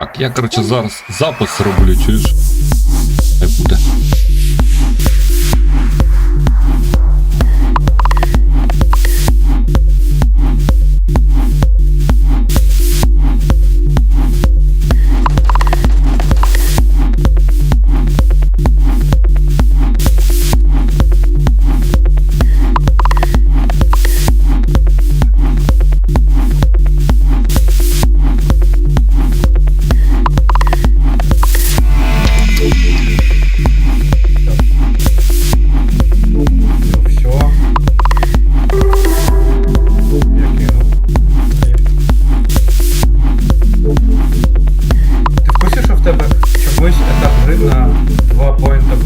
Так, я, короче зараз запис роблю, чуєш? тебе чомусь етап гри на два поінта